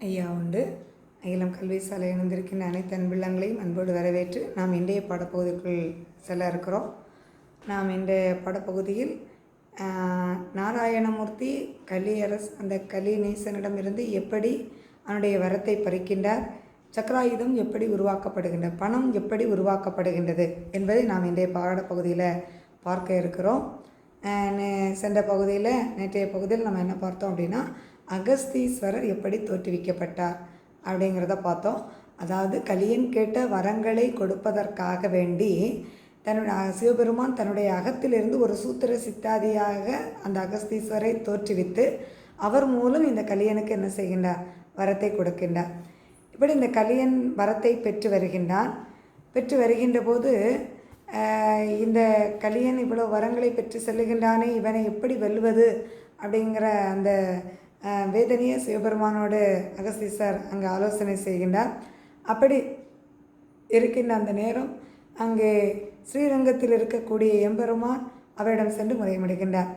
ஐயா உண்டு. அகிலம் கல்வி சாலை இணைந்திருக்கின்ற அனைத்து அன்பிள்ளங்களையும் அன்போடு வரவேற்று நாம் இன்றைய பாடப்பகுதிக்குள் செல்ல இருக்கிறோம். நாம் இன்றைய பாடப்பகுதியில் நாராயணமூர்த்தி கலியரஸ் அந்த கலிநேசனிடமிருந்து எப்படி அவனுடைய வரத்தை பறிக்கின்றார் சக்கராயுதம் எப்படி உருவாக்கப்படுகின்றது பணம் எப்படி உருவாக்கப்படுகின்றது என்பதை நாம் இன்றைய பாடப்பகுதியில் பார்க்க இருக்கிறோம். நே- சென்ற பகுதியில் நேற்றைய பகுதியில் நம்ம என்ன பார்த்தோம் அப்படின்னா அகஸ்தீஸ்வரர் எப்படி தோற்றுவிக்கப்பட்டார் அப்படிங்கிறத பார்த்தோம். அதாவது கலியன் கேட்ட வரங்களை கொடுப்பதற்காக வேண்டி தன்னுடைய சிவபெருமான் தன்னுடைய அகத்திலிருந்து ஒரு சூத்திர சித்தாதியாக அந்த அகஸ்தீஸ்வரை தோற்றுவித்து அவர் மூலம் இந்த கலியனுக்கு என்ன செய்கின்றார்? வரத்தை கொடுக்கின்றார். இப்படி இந்த கலியன் வரத்தை பெற்று வருகின்றான். பெற்று வருகின்ற போது இந்த கலியன் இவ்வளோ வரங்களை பெற்று செல்லுகின்றானே இவனை எப்படி வெல்வது அப்படிங்கிற அந்த வேதனையை சிவபெருமானோடு அகஸ்தீசர் அங்கே ஆலோசனை செய்கின்றார். அப்படி இருக்கின்ற அந்த நேரம் அங்கே ஸ்ரீரங்கத்தில் இருக்கக்கூடிய எம்பெருமான் அவரிடம் சென்று முறையமிடுகின்றார்.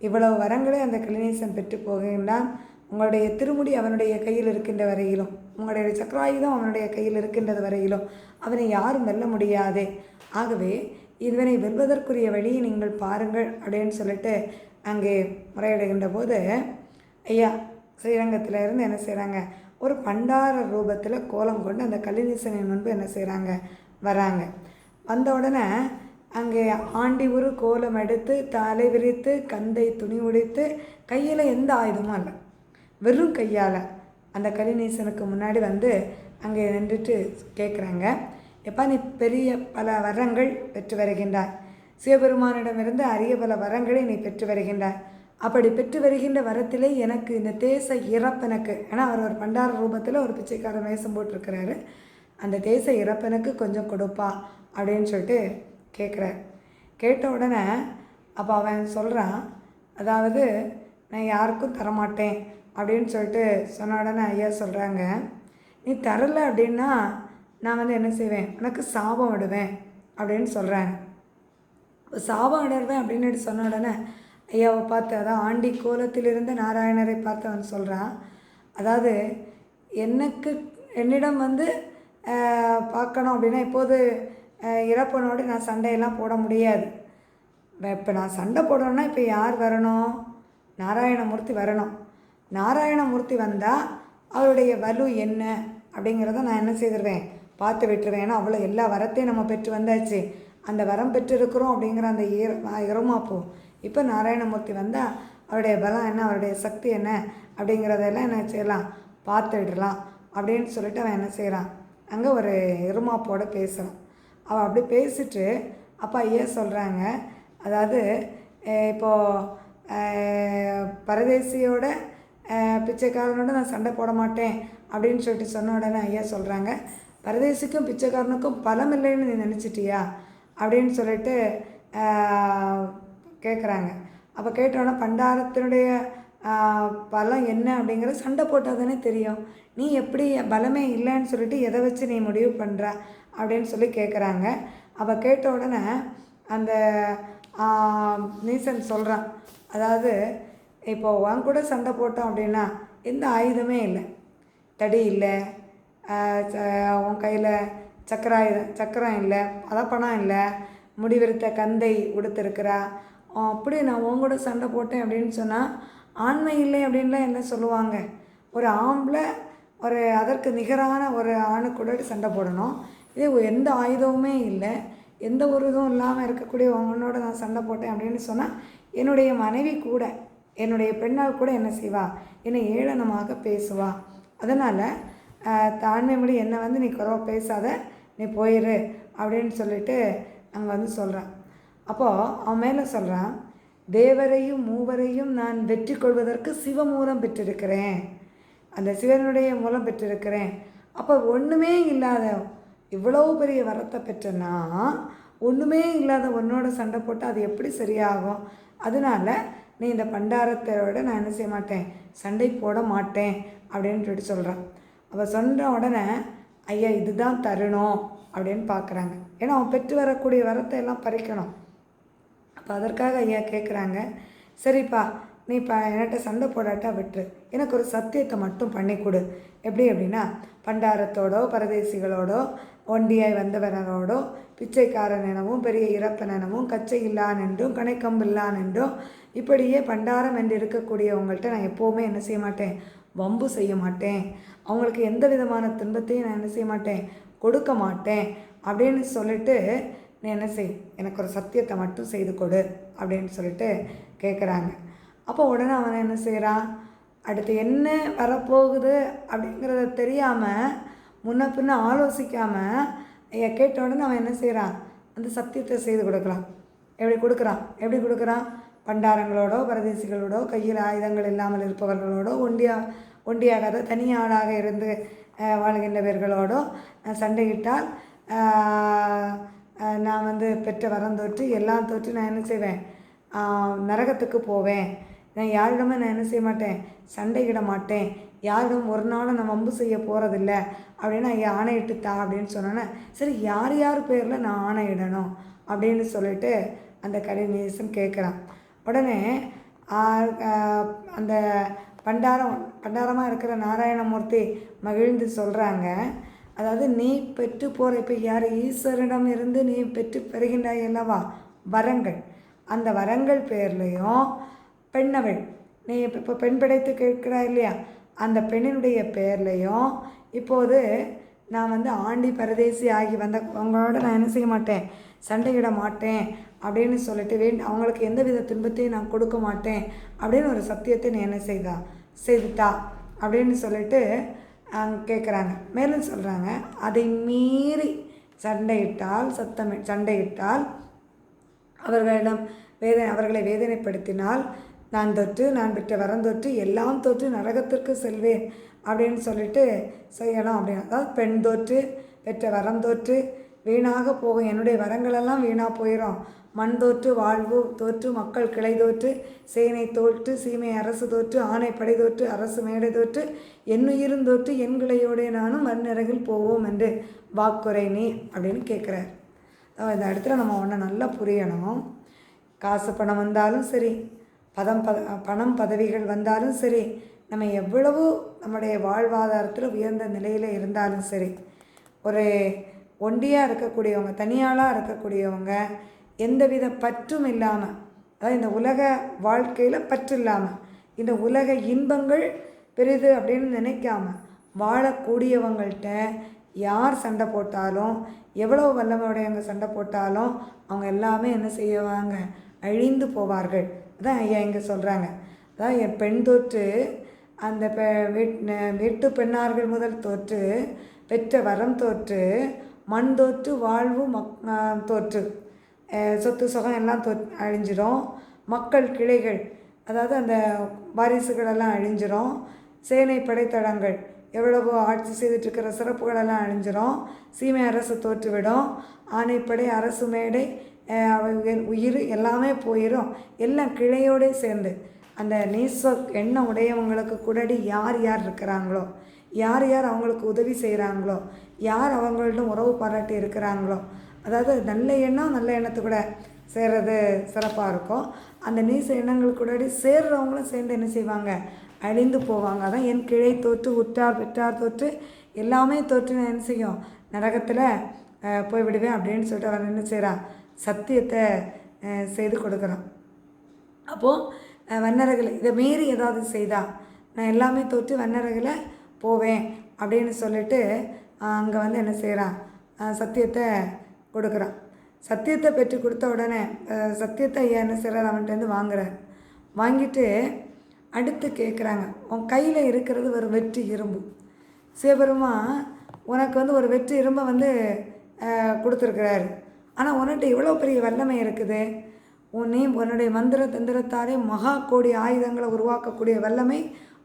இவ்வளவு வரங்களை அந்த கலினேசன் பெற்று போகின்றான். உங்களுடைய திருமுடி அவனுடைய கையில் இருக்கின்ற வரையிலும் உங்களுடைய சக்கராயுதம் அவனுடைய கையில் இருக்கின்றது வரையிலும் அவனை யாரும் வெல்ல முடியாதே. ஆகவே இதனை வெல்வதற்குரிய வழியை நீங்கள் பாருங்கள் அப்படின்னு சொல்லிட்டு அங்கே முறையிடுகின்ற போது ஐயா ஸ்ரீரங்கத்தில் இருந்து என்ன செய்கிறாங்க ஒரு பண்டார ரூபத்தில் கோலம் கொண்டு அந்த கலிநீசனின் முன்பு என்ன செய்கிறாங்க வராங்க. வந்த உடனே அங்கே ஆண்டி ஒரு கோலம் எடுத்து தலை விரித்து கந்தை துணி உடைத்து கையில் எந்த ஆயுதமும் இல்லை வெறும் கையால் அந்த கலிநீசனுக்கு முன்னாடி வந்து அங்கே நின்றுட்டு கேட்குறாங்க எப்பா நீ பெரிய பல வரங்கள் பெற்று வருகின்றாய். சிவபெருமானிடமிருந்து அரிய பல வரங்களை நீ பெற்று வருகின்றாய். அப்படி பெற்று வருகின்ற வரத்திலே எனக்கு இந்த தேச இறப்பனுக்கு ஏன்னா அவர் ஒரு பண்டார ரூபத்தில் ஒரு பிச்சைக்காரன் வேஷம் போட்டிருக்கிறாரு. அந்த தேச இறப்பனுக்கு கொஞ்சம் கொடுப்பா அப்படின்னு சொல்லிட்டு கேட்குறார் கேட்ட உடனே அப்போ அவன் சொல்கிறான் அதாவது நான் யாருக்கும் தரமாட்டேன் அப்படின்னு சொல்லிட்டு சொன்ன உடனே ஐயா சொல்கிறாங்க நீ தரல அப்படின்னா நான் வந்து என்ன செய்வேன்? உனக்கு சாபம் விடுவேன் அப்படின்னு சொல்கிறேன் சாபம் விடுவேன் அப்படின்னு சொன்ன உடனே ஐயாவை பார்த்து அதான் ஆண்டி கோலத்திலிருந்து நாராயணரை பார்த்து அவன் சொல்கிறான் அதாவது எனக்கு என்னிடம் வந்து பார்க்கணும் அப்படின்னா இப்போது இறப்பனோடு நான் சண்டையெல்லாம் போட முடியாது. இப்போ நான் சண்டை போடணும்னா இப்போ யார் வரணும்? நாராயணமூர்த்தி வரணும். நாராயணமூர்த்தி வந்தால் அவருடைய வலு என்ன? அப்படிங்கிறத நான் என்ன செய்திருவேன்? பார்த்து விட்டுருவேன். ஏன்னா அவ்வளோ எல்லா வரத்தையும் நம்ம பெற்று வந்தாச்சு. அந்த வரம் பெற்றிருக்கிறோம் அப்படிங்கிற அந்த ஈர இரமாப்போ இப்போ நாராயணமூர்த்தி வந்தால் அவருடைய பலம் என்ன அவருடைய சக்தி என்ன அப்படிங்கிறதெல்லாம் என்ன செய்யலாம் பார்த்து விடலாம் அப்படின்னு சொல்லிட்டு அவன் என்ன செய்கிறான் அங்கே ஒரு இருமாப்போட பேசுகிறான் அவள் அப்படி பேசிட்டு அப்பா ஐயா சொல்கிறாங்க அதாவது இப்போது பரதேசியோட பிச்சைக்காரனோட நான் சண்டை போட மாட்டேன் அப்படின்னு சொல்லிட்டு சொன்ன உடனே ஐயா சொல்கிறாங்க பரதேசிக்கும் பிச்சைக்காரனுக்கும் பலம் இல்லைன்னு நீ நினச்சிட்டியா? அப்படின்னு சொல்லிட்டு கேட்குறாங்க அப்போ கேட்டோன்னா பண்டாரத்தினுடைய பலம் என்ன அப்படிங்கிறது சண்டை போட்டால் தானே தெரியும். நீ எப்படி பலமே இல்லைன்னு சொல்லிட்டு எதை வச்சு நீ முடிவு பண்ணுற அப்படின்னு சொல்லி கேட்குறாங்க அவள் கேட்ட உடனே அந்த நீசன் சொல்கிறான் அதாவது இப்போ உன் கூட சண்டை போட்டோம் அப்படின்னா எந்த ஆயுதமே இல்லை. தடி இல்லை ச- உன் கையில் சக்கராயுதம் சக்கரம் இல்லை பதப்பணம் இல்லை முடிவெடுத்த கந்தை உடுத்திருக்கிறா. அப்படி நான் உன் கூட சண்டை போட்டேன் அப்படின்னு சொன்னால் ஆண்மை இல்லை அப்படின்லாம் என்ன சொல்லுவாங்க? ஒரு ஆம்பளை ஒரு அதற்கு நிகரான ஒரு ஆணு கூட சண்டை போடணும்? இதே எந்த ஆயுதமுமே இல்லை. எந்த ஒரு இதுவும் இல்லாமல் இருக்கக்கூடிய உங்களோட நான் சண்டை போட்டேன் அப்படின்னு சொன்னால் என்னுடைய மனைவி கூட என்னுடைய பெண்ணால் கூட என்ன செய்வா? என்னை ஏளனமாக பேசுவா. அதனால் தாழ்மை மொழி என்னை வந்து நீ குறவாக பேசாத நீ போயிரு அப்படின்னு சொல்லிட்டு அங்கே வந்து சொல்கிறேன் அப்போது அவன் மேலே சொல்கிறான் தேவரையும் மூவரையும் நான் வெற்றி கொள்வதற்கு சிவமூலம் பெற்றிருக்கிறேன். அந்த சிவனுடைய மூலம் பெற்றிருக்கிறேன். அப்போ ஒன்றுமே இல்லாத இவ்வளோ பெரிய வரத்தை பெற்றனா? ஒன்றுமே இல்லாத உன்னோட சண்டை போட்டு அது எப்படி சரியாகும்? அதனால நீ இந்த பண்டாரத்தோட நான் என்ன செய்ய மாட்டேன் சண்டை போட மாட்டேன் அப்படின்னு சொல்லிட்டு சொல்கிறான் அவள் சொன்ன உடனே ஐயா இதுதான் தருணம் அப்படின்னு பார்க்குறாங்க ஏன்னா அவன் பெற்று வரக்கூடிய வரத்தை எல்லாம் பறிக்கணும். அப்போ அதற்காக ஐயா கேட்குறாங்க சரிப்பா நீ இப்போ என்கிட்ட சண்டை போடாட்டா விட்டுரு. எனக்கு ஒரு சத்தியத்தை மட்டும் பண்ணி கொடு. எப்படி அப்படின்னா பண்டாரத்தோடோ பரதேசிகளோடோ ஒண்டியாய் வந்தவனோடோ பிச்சைக்காரன் எனவும் பெரிய இறப்பன் எனவும் கச்சை இல்லான் என்றும் கணைக்கம்பு இல்லான் என்றும் இப்படியே பண்டாரம் என்று இருக்கக்கூடியவங்கள்ட்ட நான் எப்போவுமே என்ன செய்ய மாட்டேன்? வம்பு செய்ய மாட்டேன். அவங்களுக்கு எந்த விதமான துன்பத்தையும் நான் என்ன செய்ய மாட்டேன்? கொடுக்க மாட்டேன். அப்படின்னு சொல்லிட்டு நீ என்ன செய்? எனக்கு ஒரு சத்தியத்தை மட்டும் செய்து கொடு அப்படின்னு சொல்லிட்டு கேட்குறாங்க அப்போ உடனே அவன் என்ன செய்கிறான் அடுத்து என்ன வரப்போகுது அப்படிங்கிறத தெரியாமல் முன்ன பின்ன ஆலோசிக்காமல் கேட்ட உடனே அவன் என்ன செய்கிறான் அந்த சத்தியத்தை செய்து கொடுக்குறான். எப்படி கொடுக்குறான்? எப்படி கொடுக்குறான்? பண்டாரங்களோடோ பரதேசிகளோடோ கையில் ஆயுதங்கள் இல்லாமல் இருப்பவர்களோடோ ஒண்டியா ஒண்டியாகாத தனியாளாக இருந்து வாழ்கின்றவர்களோடோ சண்டையிட்டால் நான் வந்து பெற்ற வரம் தொற்று எல்லாம் தொற்று நான் என்ன செய்வேன்? நரகத்துக்கு போவேன். நான் யாரிடமே நான் என்ன செய்ய மாட்டேன்? சண்டையிட மாட்டேன். யாரிடம் ஒரு நாளும் நான் வம்பு செய்ய போகிறதில்ல அப்படின்னு ஐயா ஆணையிட்டுத்தா அப்படின்னு சொன்னோன்னே சரி யார் யார் பேரில் நான் ஆணையிடணும் அப்படின்னு சொல்லிட்டு அந்த கடைநேசன் கேட்குறான். உடனே அந்த பண்டாரம் பண்டாரமாக இருக்கிற நாராயணமூர்த்தி மகிழ்ந்து சொல்கிறாங்க அதாவது நீ பெற்று போகிற இப்போ யார் ஈஸ்வரிடம் இருந்து நீ பெற்று பெறுகின்றாய் அல்லவா? வரங்கள். அந்த வரங்கள் பேர்லேயும் பெண்ணவள். நீ இப்போ இப்போ பெண் படைத்து கேட்கிறாய் இல்லையா? அந்த பெண்ணினுடைய பேர்லேயும் இப்போது நான் வந்து ஆண்டி பரதேசி ஆகி வந்த அவங்களோட நான் என்ன செய்ய மாட்டேன்? சண்டையிட மாட்டேன் அப்படின்னு சொல்லிட்டு வேண் அவங்களுக்கு எந்த வித துன்பத்தையும் நான் கொடுக்க மாட்டேன் அப்படின்னு ஒரு சத்தியத்தை நீ என்ன செய்தா? செய்துட்டா அப்படின்னு சொல்லிட்டு கேட்குறாங்க மேலும் சொல்கிறாங்க அதை மீறி சண்டையிட்டால் சத்தம் சண்டையிட்டால் அவர்களிடம் வேதனை அவர்களை வேதனைப்படுத்தினால் நான் தொற்று நான் பெற்ற வரம் தொற்று எல்லாம் தொற்று நரகத்திற்கு செல்வேன் அப்படின்னு சொல்லிட்டு செய்யணும் அப்படின்னு அதாவது பெண் தொற்று பெற்ற வரம் தொற்று வீணாக போகும். என்னுடைய வரங்களெல்லாம் வீணாக போயிடும் மண் தோற்று வாழ்வு தோற்று மக்கள் கிளை தோற்று சேனை தோற்று சீமை அரசு தோற்று ஆணைப்படை தோற்று அரசு மேடை தோற்று என்னுயிரும் தோற்று என் கிளையோடே நானும் மண்ணிறகில் போவோம் என்று வாக்குரை நீ அப்படின்னு கேட்குறார் இந்த இடத்துல நம்ம ஒன்று நல்லா புரியணும். காசு பணம் வந்தாலும் சரி பதம் பத பணம் பதவிகள் வந்தாலும் சரி நம்ம எவ்வளவு நம்முடைய வாழ்வாதாரத்தில் உயர்ந்த நிலையில் இருந்தாலும் சரி ஒரு ஒண்டியாக இருக்கக்கூடியவங்க தனியாளாக இருக்கக்கூடியவங்க எந்தவித பற்றும் இல்லாமல் அதாவது இந்த உலக வாழ்க்கையில் பற்று இல்லாமல் இந்த உலக இன்பங்கள் பெரிது அப்படின்னு நினைக்காம வாழக்கூடியவங்கள்ட்ட யார் சண்டை போட்டாலும் எவ்வளோ வல்லமையுடையவங்க சண்டை போட்டாலும் அவங்க எல்லாமே என்ன செய்வாங்க? அழிந்து போவார்கள். அதான் ஐயா இங்கே சொல்கிறாங்க அதான் என் பெண் தொற்று அந்த பெ வீட் வீட்டு பெண்ணார்கள் முதல் தோற்று பெற்ற வரம் தோற்று மண் தோற்று வாழ்வு மக் தோற்று. சொத்து சுகம் எல்லாம் தோ அழிஞ்சிரும். மக்கள் கிளைகள் அதாவது அந்த வாரிசுகளெல்லாம் அழிஞ்சிரும். சேனை படைத்தடங்கள் எவ்வளவோ ஆட்சி செய்துட்டுருக்கிற சிறப்புகளெல்லாம் அழிஞ்சிரும். சீமை அரசு தோற்றுவிடும். ஆணைப்படை அரசு மேடை உயிர் எல்லாமே போயிடும் எல்லாம் கிளையோடே சேர்ந்து. அந்த நீச எண்ணம் உடையவங்களுக்கு கூடடி யார் யார் இருக்கிறாங்களோ? யார் யார் அவங்களுக்கு உதவி செய்கிறாங்களோ யார் அவங்கள்ட்ட உறவு பாராட்டி இருக்கிறாங்களோ அதாவது நல்ல எண்ணம் நல்ல எண்ணத்து கூட சேர்றது சிறப்பாக இருக்கும். அந்த நீச எண்ணங்களுக்கு கூடடி சேர்றவங்களும் சேர்ந்து என்ன செய்வாங்க? அழிந்து போவாங்க. அதான் என் கிளை தோற்று உற்றார் பெற்றார் தோற்று எல்லாமே தோற்று நான் என்ன செய்யும்? நரகத்தில் போய் விடுவேன் அப்படின்னு சொல்லிட்டு அவன் என்ன செய்கிறான் சத்தியத்தை செய்து கொடுக்குறான். அப்போது வண்ணரகில் இதை மீறி ஏதாவது செய்தா? நான் எல்லாமே தோற்று வண்ணரகில் போவேன் அப்படின்னு சொல்லிட்டு அங்கே வந்து என்ன செய்கிறான் சத்தியத்தை கொடுக்குறான். சத்தியத்தை பெற்று கொடுத்த உடனே சத்தியத்தை ஐயா என்ன செய்கிறார் அவன்கிட்டருந்து வாங்குறார். வாங்கிட்டு அடுத்து கேட்குறாங்க உன் கையில் இருக்கிறது ஒரு வெற்றி இரும்பு. சிவபெருமா உனக்கு வந்து ஒரு வெற்றி இரும்பை வந்து கொடுத்துருக்குறாரு. ஆனால் உன்கிட்ட இவ்வளோ பெரிய வல்லமை இருக்குது. உன் நீ உன்னுடைய மந்திர தந்திரத்தாலே மகா கோடி ஆயுதங்களை உருவாக்கக்கூடிய வல்லமை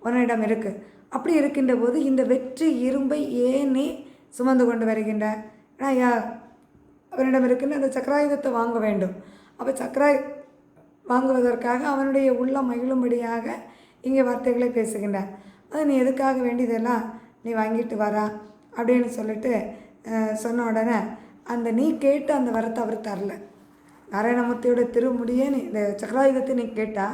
உன்னிடம் இருக்குது அப்படி இருக்கின்ற போது இந்த வெற்றி இரும்பை ஏனே சுமந்து கொண்டு வருகின்ற ஏன்னா யா அவனிடம் இருக்கின்ற அந்த சக்கராயுதத்தை வாங்க வேண்டும். அப்போ சக்கராய் வாங்குவதற்காக அவனுடைய உள்ளம் மகிழும்படியாக இங்கே வார்த்தைகளை பேசுகின்றார். அது நீ எதுக்காக வேண்டியதெல்லாம் நீ வாங்கிட்டு வரா? அப்படின்னு சொல்லிட்டு சொன்ன உடனே அந்த நீ கேட்டு அந்த வரத்தை அவர் தரல. நாராயணமூர்த்தியோட திருமுடியே நீ இந்த சக்கராயுதத்தை நீ கேட்டா.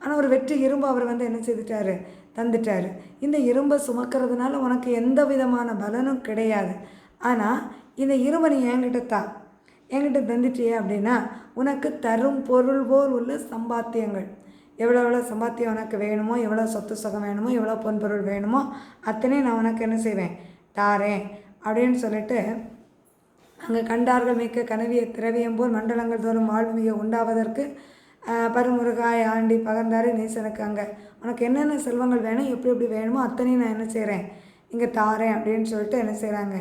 ஆனால் ஒரு வெற்றி இரும்பு அவர் வந்து என்ன செய்துட்டாரு? தந்துட்டாரு. இந்த இரும்பை சுமக்கிறதுனால உனக்கு எந்த விதமான பலனும் கிடையாது. ஆனால் இந்த இரும்பை நீ என்கிட்ட தா. என்கிட்ட தந்துட்டியே அப்படின்னா உனக்கு தரும் பொருள் போல் உள்ள சம்பாத்தியங்கள். எவ்வளோ எவ்வளோ சம்பாத்தியம் உனக்கு வேணுமோ எவ்வளோ சொத்து சுகம் வேணுமோ எவ்வளோ பொன்பொருள் வேணுமோ அத்தனையும் நான் உனக்கு என்ன செய்வேன்? தாரேன். அப்படின்னு சொல்லிட்டு அங்கே கண்டார்கள் மிக்க கனவிய திரவியம் போல் மண்டலங்கள் தோறும் வாழ்வு மிக உண்டாவதற்கு பருமுருகாய் ஆண்டி பகர்ந்தாரு நேசனுக்கு அங்கே உனக்கு என்னென்ன செல்வங்கள் வேணும் எப்படி எப்படி வேணுமோ அத்தனையும் நான் என்ன செய்கிறேன் இங்கே தாரேன் அப்படின்னு சொல்லிட்டு என்ன செய்கிறாங்க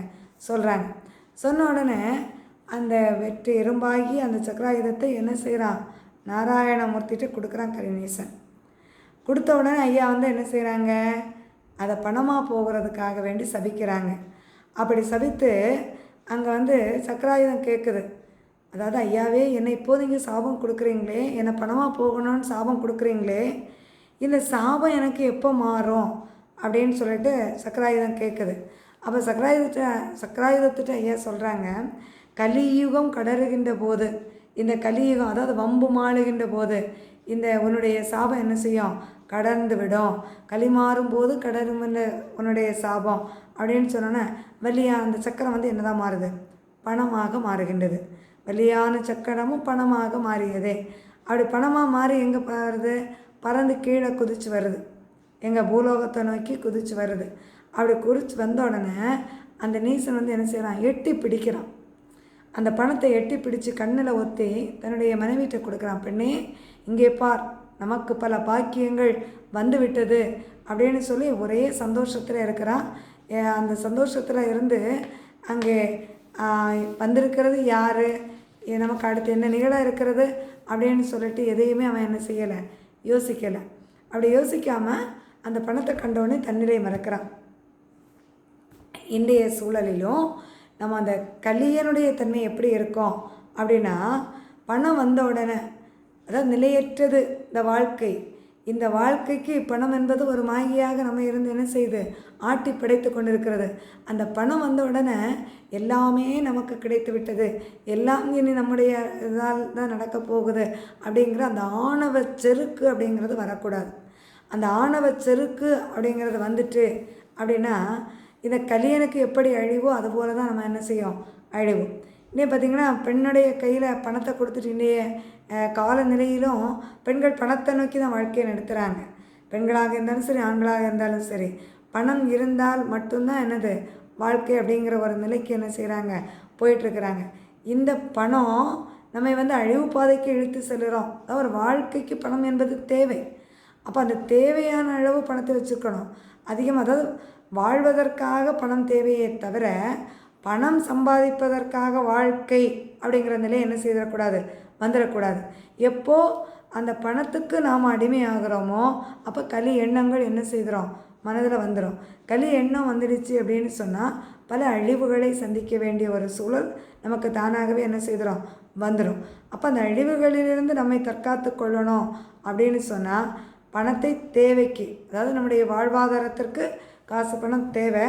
சொல்கிறாங்க சொன்ன உடனே அந்த வெற்றி எறும்பாகி அந்த சக்கராயுதத்தை என்ன செய்கிறான் நாராயணமூர்த்திட்டு கொடுக்குறான் கரிநேசன். கொடுத்த உடனே ஐயா வந்து என்ன செய்கிறாங்க அதை பணமாக போகிறதுக்காக வேண்டி சபிக்கிறாங்க. அப்படி சபித்து அங்கே வந்து சக்கராயுதம் கேட்குது அதாவது ஐயாவே என்னை இப்போது நீங்கள் சாபம் கொடுக்குறீங்களே என்னை பணமாக போகணும்னு சாபம் கொடுக்குறீங்களே இந்த சாபம் எனக்கு எப்போ மாறும் அப்படின்னு சொல்லிட்டு சக்கராயுதம் கேட்குது அப்போ சக்கராயுதத்தை சக்கராயுதத்திட்ட ஐயா சொல்கிறாங்க கலியுகம் கடறுகின்ற போது இந்த கலியுகம் அதாவது வம்பு மாளுகின்ற போது இந்த உன்னுடைய சாபம் என்ன செய்யும்? கடந்து விடும். களி மாறும் போது உன்னுடைய சாபம் அப்படின்னு சொன்னோன்னே வலியா அந்த சக்கரம் வந்து என்னதான் மாறுது? பணமாக மாறுகின்றது. வலியான சக்கரமும் பணமாக மாறியதே. அப்படி பணமாக மாறி எங்கே வருது பறந்து கீழே குதிச்சு வருது. எங்கள் பூலோகத்தை நோக்கி குதிச்சு வருது. அப்படி குறிச்சு வந்த உடனே அந்த நீசன் வந்து என்ன செய்கிறான் எட்டி பிடிக்கிறான். அந்த பணத்தை எட்டி பிடிச்சு கண்ணில் ஒத்தி தன்னுடைய மனைவிட்ட கொடுக்குறான் பெண்ணே இங்கே பார். நமக்கு பல பாக்கியங்கள் வந்து விட்டது. அப்படின்னு சொல்லி ஒரே சந்தோஷத்தில் இருக்கிறான். அந்த சந்தோஷத்தில் இருந்து அங்கே வந்திருக்கிறது யார்? நமக்கு அடுத்து என்ன நிகழ இருக்கிறது? அப்படின்னு சொல்லிட்டு எதையுமே அவன் என்ன செய்யலை. யோசிக்கலை. அப்படி யோசிக்காமல் அந்த பணத்தை கண்டவுடனே தன்னிலை மறக்கிறான். இன்றைய சூழலிலும் நம்ம அந்த கலியனுடைய தன்மை எப்படி இருக்கும்? அப்படின்னா பணம் வந்த உடனே அதாவது நிலையற்றது இந்த வாழ்க்கை இந்த வாழ்க்கைக்கு பணம் என்பது ஒரு மாயியாக நம்ம இருந்து என்ன செய்யுது ஆட்டி படைத்து கொண்டிருக்கிறது. அந்த பணம் வந்த உடனே எல்லாமே நமக்கு கிடைத்து விட்டது எல்லாம் இனி நம்முடைய இதால் தான் நடக்க போகுது அப்படிங்கிற அந்த ஆணவ செருக்கு அப்படிங்கிறது வரக்கூடாது. அந்த ஆணவ செருக்கு அப்படிங்கிறது வந்துட்டு அப்படின்னா இந்த கலியனுக்கு எப்படி அழிவோ அதுபோல தான் நம்ம என்ன செய்யும் அழிவோம். இன்னே பார்த்திங்கன்னா பெண்ணுடைய கையில் பணத்தை கொடுத்துட்டு இன்றைய காலநிலையிலும் பெண்கள் பணத்தை நோக்கி தான் வாழ்க்கையை நடத்துகிறாங்க பெண்களாக இருந்தாலும் சரி ஆண்களாக இருந்தாலும் சரி பணம் இருந்தால் மட்டும்தான் என்னது வாழ்க்கை அப்படிங்கிற ஒரு நிலைக்கு என்ன செய்கிறாங்க போயிட்டுருக்குறாங்க. இந்த பணம் நம்மை வந்து அழிவு பாதைக்கு இழுத்து செல்கிறோம் அதாவது ஒரு வாழ்க்கைக்கு பணம் என்பது தேவை. அப்போ அந்த தேவையான அளவு பணத்தை வச்சுக்கணும். அதிகமாக அதாவது வாழ்வதற்காக பணம் தேவையே தவிர பணம் சம்பாதிப்பதற்காக வாழ்க்கை அப்படிங்கிற நிலை என்ன செய்திடக்கூடாது? வந்துடக்கூடாது. எப்போ அந்த பணத்துக்கு நாம் அடிமையாகிறோமோ அப்போ களி எண்ணங்கள் என்ன செய்கிறோம் மனதில் வந்துடும் களி எண்ணம் வந்துடுச்சு அப்படின்னு சொன்னால் பல அழிவுகளை சந்திக்க வேண்டிய ஒரு சூழல் நமக்கு தானாகவே என்ன செய்கிறோம் வந்துடும் அப்போ அந்த அழிவுகளிலிருந்து நம்மை தற்காத்து கொள்ளணும் அப்படின்னு சொன்னால் பணத்தை தேவைக்கு அதாவது நம்முடைய வாழ்வாதாரத்திற்கு காசு பணம் தேவை.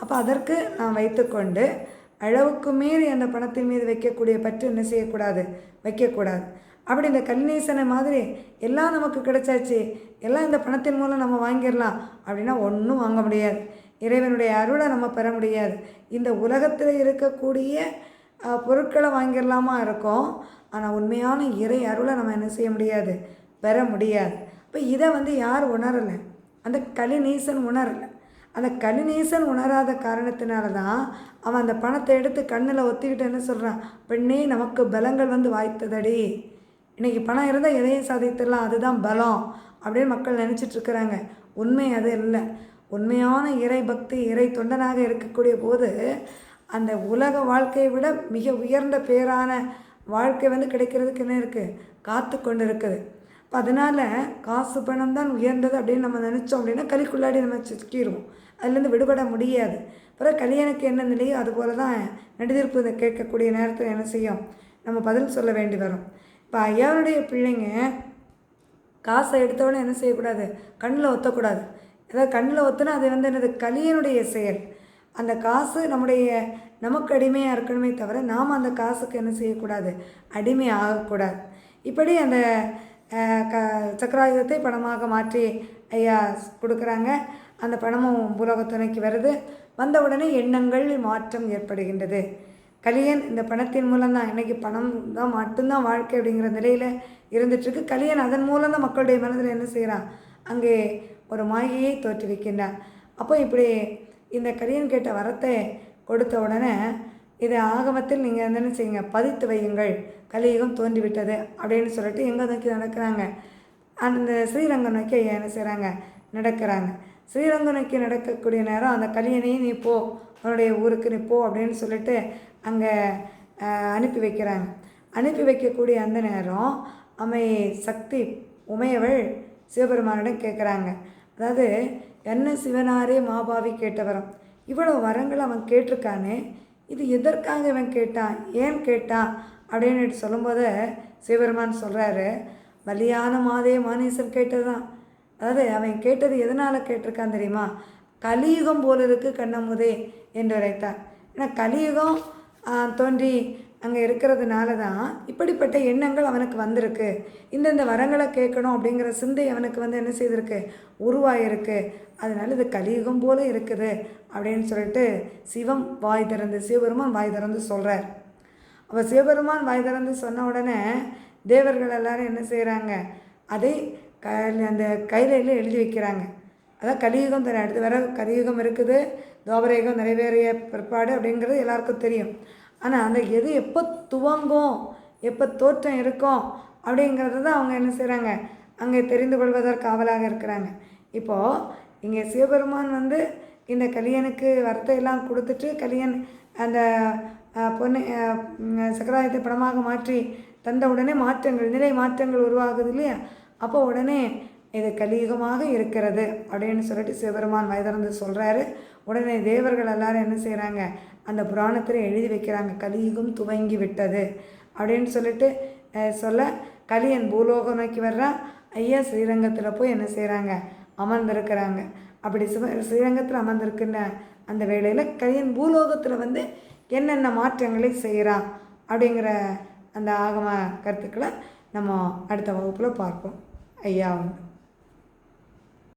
அப்போ அதற்கு நான் வைத்துக்கொண்டு அளவுக்கு மீறி அந்த பணத்தின் மீது வைக்கக்கூடிய பற்று என்ன செய்யக்கூடாது? வைக்கக்கூடாது. அப்படி இந்த கல்நீசனை மாதிரி எல்லாம் நமக்கு கிடைச்சாச்சு எல்லாம் இந்த பணத்தின் மூலம் நம்ம வாங்கிடலாம் அப்படின்னா ஒன்றும் வாங்க முடியாது. இறைவனுடைய அருளை நம்ம பெற முடியாது. இந்த உலகத்தில் இருக்கக்கூடிய பொருட்களை வாங்கிடலாமா இருக்கும். ஆனால் உண்மையான இறை அருளை நம்ம என்ன செய்ய முடியாது? பெற முடியாது. இப்போ இதை வந்து யார் உணரலை? அந்த கலிநீசன் உணரலை. அந்த கலிநீசன் உணராத காரணத்தினால தான் அவன் அந்த பணத்தை எடுத்து கண்ணில் ஒத்திக்கிட்டு என்ன சொல்கிறான் பெண்ணே நமக்கு பலங்கள் வந்து வாய்த்ததடி. இன்றைக்கி பணம் இருந்தால் எதையும் சாதித்துடலாம். அதுதான் பலம். அப்படின்னு மக்கள் நினச்சிட்டு இருக்கிறாங்க. உண்மை அது இல்லை. உண்மையான இறை பக்தி இறை தொண்டனாக இருக்கக்கூடிய போது அந்த உலக வாழ்க்கையை விட மிக உயர்ந்த பேரான வாழ்க்கை வந்து கிடைக்கிறதுக்கு என்ன இருக்குது காத்து கொண்டு இருக்குது இப்போ அதனால் காசு பணம் தான் உயர்ந்தது அப்படின்னு நம்ம நினச்சோம் அப்படின்னா கலிக்குள்ளாடி நம்ம சிக்கிடுவோம் அதுலேருந்து விடுபட முடியாது. அப்புறம் கல்யாணுக்கு என்ன நிலையோ அதுபோல தான் நெடுதீர்ப்பு கேட்கக்கூடிய நேரத்தில் என்ன செய்யும்? நம்ம பதில் சொல்ல வேண்டி வரும். இப்போ ஐயாவுடைய பிள்ளைங்க காசை எடுத்தவொடனே என்ன செய்யக்கூடாது? கண்ணில் ஒத்தக்கூடாது. ஏதாவது கண்ணில் ஒத்துனா அது வந்து என்னது? கலியனுடைய செயல். அந்த காசு நம்முடைய நமக்கு அடிமையாக இருக்கணுமே தவிர நாம் அந்த காசுக்கு என்ன செய்யக்கூடாது? அடிமை ஆகக்கூடாது. இப்படி அந்த க சக்கராயுதத்தை பணமாக மாற்றி ஐயா கொடுக்குறாங்க. அந்த பணமும் பூலோகத்துணைக்கு வருது. வந்த உடனே எண்ணங்கள் மாற்றம் ஏற்படுகின்றது. கலியன் இந்த பணத்தின் மூலம் தான் இன்றைக்கி பணம் தான் மட்டும்தான் வாழ்க்கை அப்படிங்கிற நிலையில் இருந்துகிட்ருக்கு கலியன் அதன் மூலம் தான் மக்களுடைய மனதில் என்ன செய்கிறான்? அங்கே ஒரு மாயையை தோற்றுவிக்கின்றான் அப்போ இப்படி இந்த கலியன் கேட்ட வரத்தை கொடுத்த உடனே இதை ஆகமத்தில் நீங்கள் வந்து என்ன செய்யுங்க? பதித்து வையுங்கள். கலியுகம் தோன்றிவிட்டது அப்படின்னு சொல்லிட்டு எங்கே நோக்கி நடக்கிறாங்க. அந்த ஸ்ரீரங்கம் நோக்கி ஐயா என்ன செய்கிறாங்க நடக்கிறாங்க. ஸ்ரீரங்கனுக்கு நடக்கக்கூடிய நேரம் அந்த கலியனையும் நீ போ உன்னுடைய ஊருக்கு நீ போ அப்படின்னு சொல்லிட்டு அங்கே அனுப்பி வைக்கிறாங்க. அனுப்பி வைக்கக்கூடிய அந்த நேரம் அமை சக்தி உமையவள் சிவபெருமானிடம் கேட்குறாங்க. அதாவது என்ன சிவனாரே மாபாவி கேட்டவரம்? இவ்வளோ வரங்கள் அவன் கேட்டிருக்கானே இது எதற்காக இவன் கேட்டான் ஏன் கேட்டான் அப்படின்னு சொல்லும்போது சிவபெருமான் சொல்கிறாரு பலியான மாதே மானேசன் கேட்டது தான் அதாவது அவன் கேட்டது எதனால் கேட்டிருக்கான் தெரியுமா? கலியுகம் போல இருக்குது கண்ணமுதே என்று உரைத்தார் ஏன்னா கலியுகம் தோன்றி அங்கே இருக்கிறதுனால தான் இப்படிப்பட்ட எண்ணங்கள் அவனுக்கு வந்திருக்கு. இந்தந்த வரங்களை கேட்கணும் அப்படிங்கிற சிந்தை அவனுக்கு வந்து என்ன செய்திருக்கு? உருவாயிருக்கு. அதனால இது கலியுகம் போல இருக்குது அப்படின்னு சொல்லிட்டு சிவம் வாய் திறந்து சிவபெருமான் வாய் திறந்து சொல்கிறார் அப்போ சிவபெருமான் வாய் திறந்து சொன்ன உடனே தேவர்கள் எல்லாரும் என்ன செய்கிறாங்க அதை க அந்த கைலையில் எழுதி வைக்கிறாங்க. அதான் கலியுகம் தர அடுத்து வர கலியுகம் இருக்குது தோபரேகம் நிறைவேறிய பிற்பாடு அப்படிங்கிறது எல்லாருக்கும் தெரியும். ஆனால் அந்த எது எப்போ துவங்கும் எப்போ தோற்றம் இருக்கும் அப்படிங்கிறது தான் அவங்க என்ன செய்கிறாங்க அங்கே தெரிந்து கொள்வதற்கு ஆவலாக இருக்கிறாங்க. இப்போது இங்கே சிவபெருமான் வந்து இந்த கலியனுக்கு வரத்தை எல்லாம் கொடுத்துட்டு கலியன் அந்த பொண்ணு சக்கராயத்தை படமாக மாற்றி தந்த உடனே மாற்றங்கள் நிலை மாற்றங்கள் உருவாகுது இல்லையா? அப்போ உடனே இது கலியுகமாக இருக்கிறது அப்படின்னு சொல்லிட்டு சிவபெருமான் வயதிறந்து சொல்கிறாரு உடனே தேவர்கள் எல்லாரும் என்ன செய்கிறாங்க அந்த புராணத்தில் எழுதி வைக்கிறாங்க கலியுகம் துவங்கி விட்டது அப்படின்னு சொல்லிட்டு சொல்ல கலியன் பூலோகம் நோக்கி வர்றான் ஐயா ஸ்ரீரங்கத்தில் போய் என்ன செய்கிறாங்க அமர்ந்திருக்கிறாங்க. அப்படி சிவ ஸ்ரீரங்கத்தில் அமர்ந்திருக்கின்ற அந்த வேளையில் கலியன் பூலோகத்தில் வந்து என்னென்ன மாற்றங்களை செய்கிறான் அப்படிங்கிற அந்த ஆகம கருத்துக்களை நம்ம அடுத்த வகுப்பில் பார்ப்போம். ஐயா வந்து